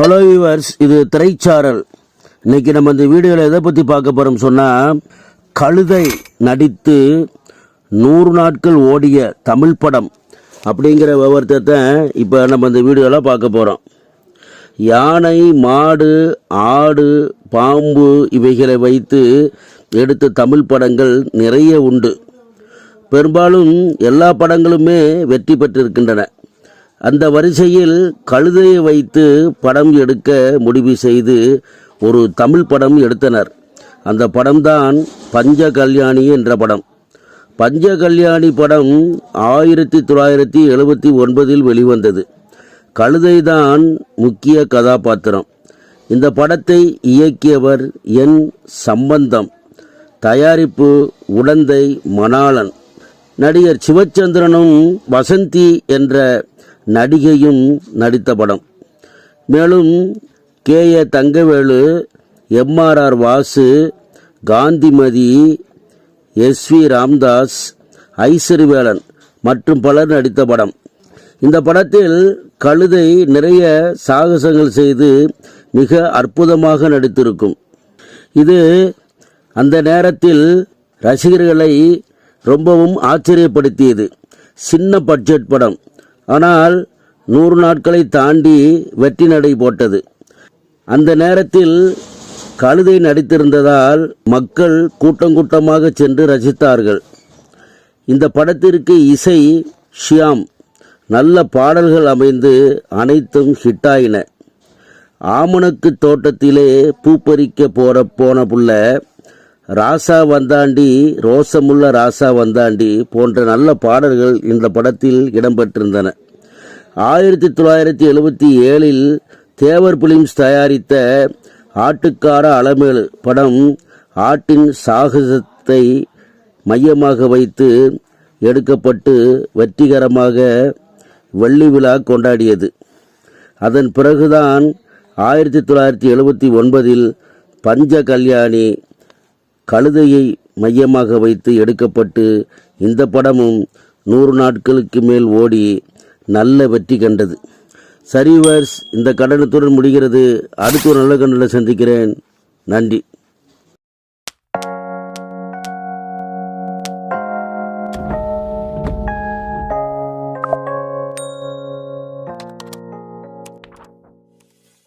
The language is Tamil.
ஹலோ வியூவர்ஸ் இது திரைச்சாரல். இன்னைக்கு நம்ம இந்த வீடியோவில் எதை பற்றி பார்க்க போகிறோம் சொன்னால் கழுதை நடித்து நூறு நாட்கள் ஓடிய தமிழ் படம் அப்படிங்கிற விவரத்தை இப்போ நம்ம இந்த வீடியோவில் பார்க்க போகிறோம் யானை மாடு ஆடு பாம்பு இவைகளை வைத்து எடுத்த தமிழ் படங்கள் நிறைய உண்டு. பெரும்பாலும் எல்லா படங்களுமே வெற்றி பெற்றிருக்கின்றன. அந்த வரிசையில் கழுதையை வைத்து படம் எடுக்க முடிவு செய்து ஒரு தமிழ் படம் எடுத்தனர். அந்த படம்தான் பஞ்ச கல்யாணி என்ற படம். பஞ்ச கல்யாணி படம் ஆயிரத்தி தொள்ளாயிரத்தி எழுபத்தி ஒன்பதில் வெளிவந்தது. கழுதைதான் முக்கிய கதாபாத்திரம். இந்த படத்தை இயக்கியவர் என். சம்பந்தம். தயாரிப்பு உடந்தை மணாளன். நடிகர் சிவச்சந்திரனும் வசந்தி என்ற நடிகையும் நடித்த படம். மேலும் K. A. Thangavelu MRR Vasu Gandhimathi S. V. Ramdas Aishwarivelan மற்றும் பலர் நடித்த படம். இந்த படத்தில் கழுதை நிறைய சாகசங்கள் செய்து மிக அற்புதமாக நடித்திருக்கும். இது அந்த நேரத்தில் ரசிகர்களை ரொம்பவும் ஆச்சரியப்படுத்தியது. சின்ன பட்ஜெட் படம். ஆனால் நூறு நாட்களை தாண்டி வெற்றி நடை போட்டது. அந்த நேரத்தில் கழுதை நடித்திருந்ததால் மக்கள் கூட்டம் கூட்டமாக சென்று ரசித்தார்கள். இந்த படத்திற்கு இசை ஷியாம் நல்ல பாடல்கள் அமைந்து அனைத்தும் ஹிட்டாயின. ஆமணக்கு தோட்டத்திலே பூப்பறிக்க போற போன புள்ள ராசா வந்தாண்டி ரோசமுள்ள ராசா வந்தாண்டி போன்ற நல்ல பாடல்கள் இந்த படத்தில் இடம்பெற்றிருந்தன. ஆயிரத்தி தொள்ளாயிரத்தி எழுபத்தி ஏழில் தேவர் பிலிம்ஸ் தயாரித்த ஆட்டுக்கார அலமேலு படம் ஆட்டின் சாகசத்தை மையமாக வைத்து எடுக்கப்பட்டு வெற்றிகரமாக வெள்ளி விழா கொண்டாடியது. அதன் பிறகுதான் ஆயிரத்தி தொள்ளாயிரத்தி எழுபத்தி ஒன்பதில் பஞ்ச கல்யாணி கழுதையை மையமாக வைத்து எடுக்கப்பட்டு இந்த படமும் நூறு நாட்களுக்கு மேல் ஓடி நல்ல வெற்றி கண்டது. சரிவர்ஸ் இந்த கடனத்துடன் முடிகிறது. அடுத்த ஒரு நல்ல கண்ணில் சந்திக்கிறேன். நன்றி.